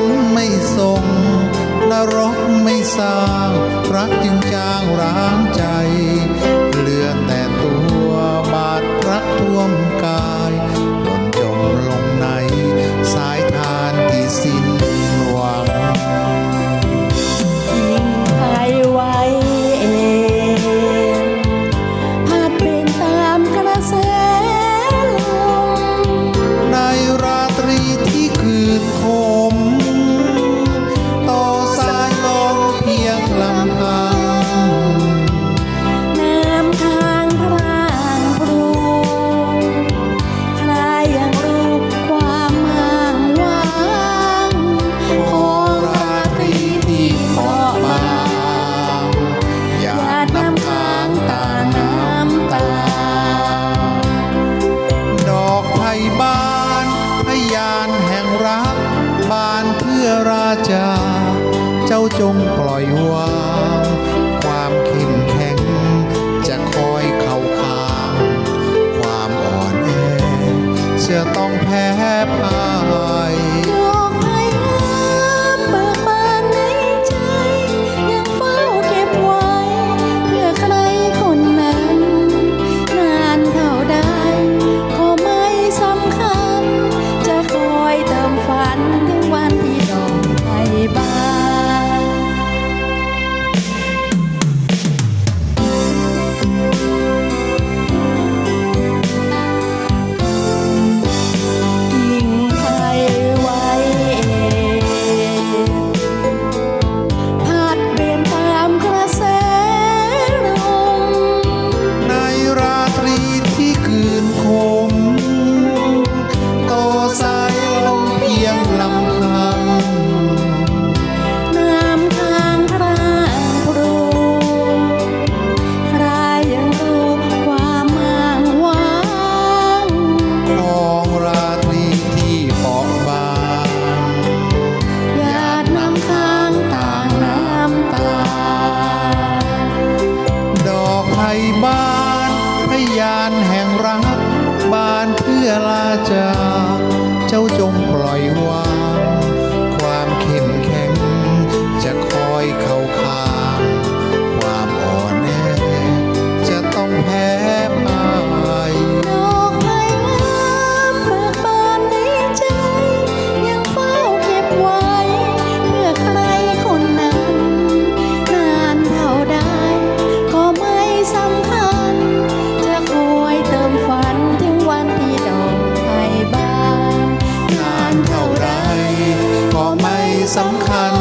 นไม่ทรงนรกไม่สร้าง รักจึงจางร้างใจ เหลือแต่ จา เจ้าจงปล่อยวาง บ้านพยานแห่งรัก บ้านเพื่อลาจา สำคัญ